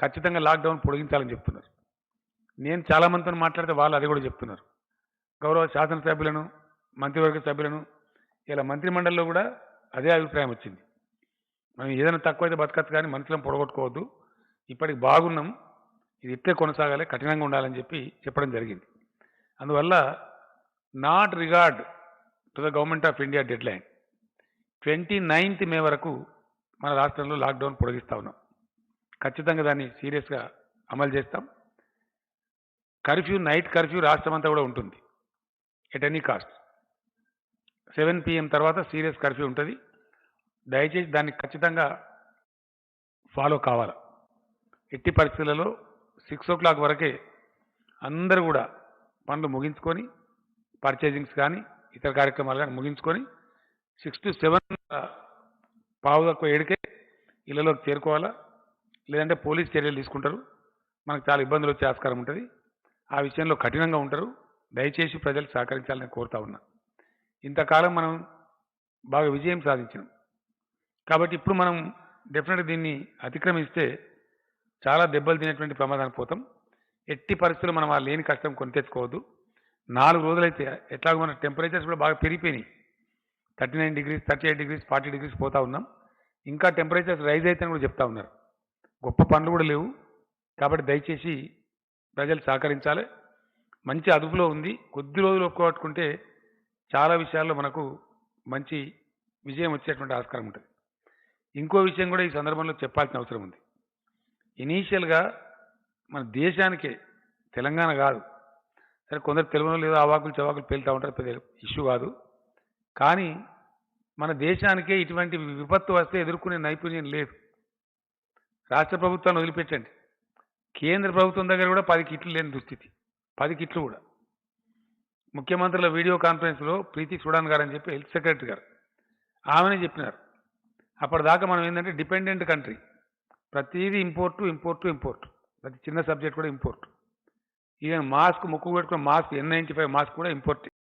ఖచ్చితంగా లాక్డౌన్ పొడిగించాలని చెప్తున్నారు. నేను చాలామందితో మాట్లాడితే వాళ్ళు అది కూడా చెప్తున్నారు. గౌరవ శాసనసభ్యులను మంత్రివర్గ సభ్యులను ఇలా మంత్రిమండలిలో కూడా అదే అభిప్రాయం వచ్చింది. మనం ఏదైనా తక్కువైతే బతకచ్చు కానీ మనుషులను పొడగొట్టుకోవద్దు. ఇప్పటికి బాగున్నాం. ఇది ఇట్లే కొనసాగాలి కఠినంగా ఉండాలని చెప్పి చెప్పడం జరిగింది. అందువల్ల not regard to the government of India deadline twenty ninth May వరకు మన రాష్ట్రంలో లాక్డౌన్ పొడిగిస్తా ఉన్నాం. ఖచ్చితంగా దాన్ని సీరియస్గా అమలు చేస్తాం. కర్ఫ్యూ నైట్ కర్ఫ్యూ రాష్ట్రం అంతా కూడా ఉంటుంది. At any cost seven PM తర్వాత సీరియస్ కర్ఫ్యూ ఉంటుంది. దయచేసి దాన్ని ఖచ్చితంగా ఫాలో కావాలి. ఎట్టి పరిస్థితులలో సిక్స్ ఓ క్లాక్ వరకే అందరూ కూడా పనులు ముగించుకొని పర్చేజింగ్స్ కానీ ఇతర కార్యక్రమాలు కానీ ముగించుకొని సిక్స్ టు సెవెన్ పావు తక్కువ ఏడుకే ఇళ్ళలోకి చేరుకోవాలా. లేదంటే పోలీస్ చర్యలు తీసుకుంటారు. మనకు చాలా ఇబ్బందులు వచ్చే ఆస్కారం ఉంటుంది. ఆ విషయంలో కఠినంగా ఉంటారు. దయచేసి ప్రజలు సహకరించాలని కోరుతా ఉన్నా. ఇంతకాలం మనం బాగా విజయం సాధించినాం. కాబట్టి ఇప్పుడు మనం డెఫినెట్గా దీన్ని అతిక్రమిస్తే చాలా దెబ్బలు తినేటువంటి ప్రమాదానికి పోతాం. ఎట్టి పరిస్థితుల్లో మనం ఆ లేని కష్టం కొని తెచ్చుకోవద్దు నాలుగు రోజులైతే ఎట్లాగో మన టెంపరేచర్స్ కూడా బాగా పెరిగిపోయినాయి. Thirty nine degrees thirty eight degrees forty degrees పోతా ఉన్నాం. ఇంకా టెంపరేచర్స్ రైజ్ అయితే కూడా చెప్తా ఉన్నారు. గొప్ప పనులు కూడా లేవు. కాబట్టి దయచేసి ప్రజలు సహకరించాలి. మంచి అదుపులో ఉంది. కొద్ది రోజులు ఒప్పుకోట్టుకుంటే చాలా విషయాల్లో మనకు మంచి విజయం వచ్చేటువంటి ఆస్కారం ఉంటుంది. ఇంకో విషయం కూడా ఈ సందర్భంలో చెప్పాల్సిన అవసరం ఉంది. ఇనీషియల్గా మన దేశానికే తెలంగాణ కాదు. సరే కొందరు తెలుగులో లేదో అవాకులు చవాకులు పేలుతూ ఉంటారు పెద్ద ఇష్యూ కాదు. కానీ మన దేశానికే ఇటువంటి విపత్తు వస్తే ఎదుర్కొనే నైపుణ్యం లేదు. రాష్ట్ర ప్రభుత్వాన్ని వదిలిపెట్టండి. కేంద్ర ప్రభుత్వం దగ్గర కూడా పది కిట్లు లేని దుస్థితి. పది కిట్లు కూడా. ముఖ్యమంత్రుల వీడియో కాన్ఫరెన్స్లో ప్రీతి సుడాన్ గారు అని చెప్పి హెల్త్ సెక్రటరీ గారు ఆమెనే చెప్పినారు. అప్పటిదాకా మనం ఏంటంటే డిపెండెంట్ కంట్రీ. ప్రతిదీ ఇంపోర్టు ఇంపోర్టు ఇంపోర్టు. ప్రతి చిన్న సబ్జెక్ట్ కూడా ఇంపోర్టు. ఈవెన్ మాస్క్ ముక్కు పెట్టుకున్న mask N ninety five mask కూడా ఇంపోర్ట్.